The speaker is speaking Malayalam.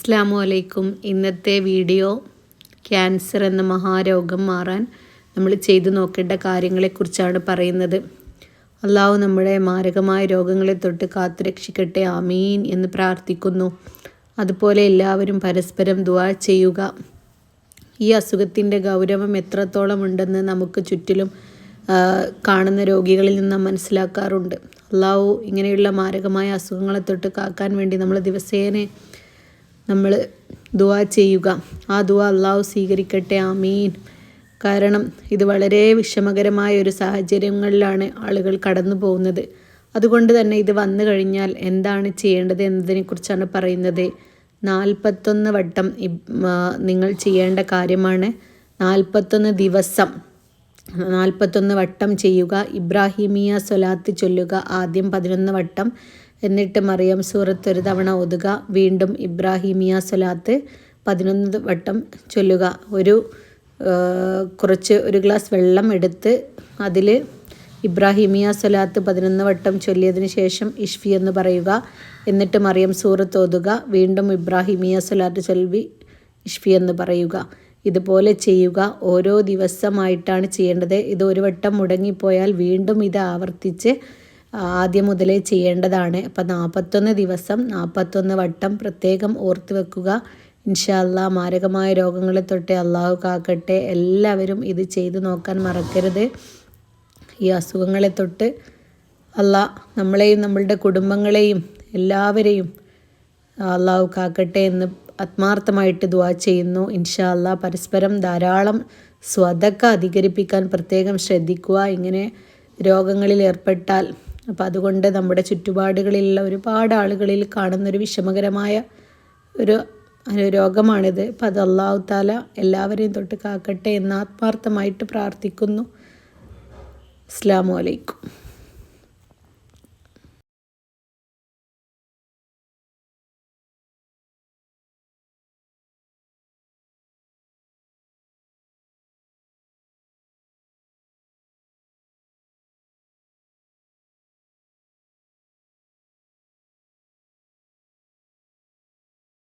അസ്സാമു അലൈക്കും. ഇന്നത്തെ വീഡിയോ ക്യാൻസർ എന്ന മഹാരോഗം മാറാൻ നമ്മൾ ചെയ്തു നോക്കേണ്ട കാര്യങ്ങളെക്കുറിച്ചാണ് പറയുന്നത്. അള്ളാഹു നമ്മുടെ മാരകമായ രോഗങ്ങളെ തൊട്ട് കാത്തുരക്ഷിക്കട്ടെ ആമീൻ എന്ന് പ്രാർത്ഥിക്കുന്നു. അതുപോലെ എല്ലാവരും പരസ്പരം ദുആ ചെയ്യുക. ഈ അസുഖത്തിന്റെ ഗൗരവം എത്രത്തോളം ഉണ്ടെന്ന് നമുക്ക് ചുറ്റിലും കാണുന്ന രോഗികളിൽ നിന്ന് മനസ്സിലാക്കാറുണ്ട്. അള്ളാഹു ഇങ്ങനെയുള്ള മാരകമായ അസുഖങ്ങളെ തൊട്ട് കാക്കാൻ വേണ്ടി നമ്മൾ ദിവസേന നമ്മൾ ദുവാ ചെയ്യുക. ആ ദുആ അള്ളാഹു സ്വീകരിക്കട്ടെ. ആമീൻ. കാരണം ഇത് വളരെ വിഷമകരമായ ഒരു സാഹചര്യങ്ങളിലാണ് ആളുകൾ കടന്നു പോകുന്നത്. അതുകൊണ്ട് തന്നെ ഇത് വന്നു കഴിഞ്ഞാൽ എന്താണ് ചെയ്യേണ്ടത് എന്നതിനെക്കുറിച്ചാണ് പറയുന്നത്. നാൽപ്പത്തൊന്ന് വട്ടം നിങ്ങൾ ചെയ്യേണ്ട കാര്യമാണ് നാൽപ്പത്തൊന്ന് ദിവസം നാൽപ്പത്തൊന്ന് വട്ടം ചെയ്യുക ഇബ്രാഹിമിയ സ്വലാത്ത് ചൊല്ലുക ആദ്യം പതിനൊന്ന് വട്ടം. എന്നിട്ട് മറിയം സൂറത്ത് ഒരു തവണ ഒതുക വീണ്ടും ഇബ്രാഹിമിയ സ്വലാത്ത് പതിനൊന്ന് വട്ടം ചൊല്ലുക. ഒരു കുറച്ച് ഒരു ഗ്ലാസ് വെള്ളം എടുത്ത് അതിൽ ഇബ്രാഹിമിയ സ്വലാത്ത് പതിനൊന്ന് വട്ടം ചൊല്ലിയതിന് ശേഷം ഇഷ്ഫി എന്ന് പറയുക. എന്നിട്ട് മറിയം സൂറത്ത് ഓതുക വീണ്ടും ഇബ്രാഹിമിയ സ്വലാത്ത് ചൊല്ലി ഇഷ്ഫി എന്ന് പറയുക. ഇതുപോലെ ചെയ്യുക. ഓരോ ദിവസമായിട്ടാണ് ചെയ്യേണ്ടത്. ഇത് ഒരു വട്ടം മുടങ്ങിപ്പോയാൽ വീണ്ടും ഇത് ആവർത്തിച്ച് ആദ്യം മുതലേ ചെയ്യേണ്ടതാണ്. അപ്പം നാൽപ്പത്തൊന്ന് ദിവസം നാൽപ്പത്തൊന്ന് വട്ടം പ്രത്യേകം ഓർത്ത് വെക്കുക. ഇൻഷല്ല മാരകമായ രോഗങ്ങളെ തൊട്ട് അള്ളാഹു കാക്കട്ടെ. എല്ലാവരും ഇത് ചെയ്തു നോക്കാൻ മറക്കരുത്. ഈ അസുഖങ്ങളെ തൊട്ട് അള്ളാ നമ്മളെയും നമ്മളുടെ കുടുംബങ്ങളെയും എല്ലാവരെയും അള്ളാഹു കാക്കട്ടെ എന്ന് ആത്മാർത്ഥമായിട്ട് ദുവാ ചെയ്യുന്നു. ഇൻഷാല്ല പരസ്പരം ധാരാളം സ്വതക്ക അധികരിപ്പിക്കാൻ പ്രത്യേകം ശ്രദ്ധിക്കുക. ഇങ്ങനെ രോഗങ്ങളിൽ ഏർപ്പെട്ടാൽ. അപ്പം അതുകൊണ്ട് നമ്മുടെ ചുറ്റുപാടുകളിലുള്ള ഒരുപാട് ആളുകളിൽ കാണുന്നൊരു വിഷമകരമായ ഒരു ഒരു രോഗമാണിത്. അപ്പം അത് അള്ളാഹു താല എല്ലാവരെയും തൊട്ട് കാക്കട്ടെ എന്ന് ആത്മാർത്ഥമായിട്ട് പ്രാർത്ഥിക്കുന്നു. അസ്ലാമലൈക്കും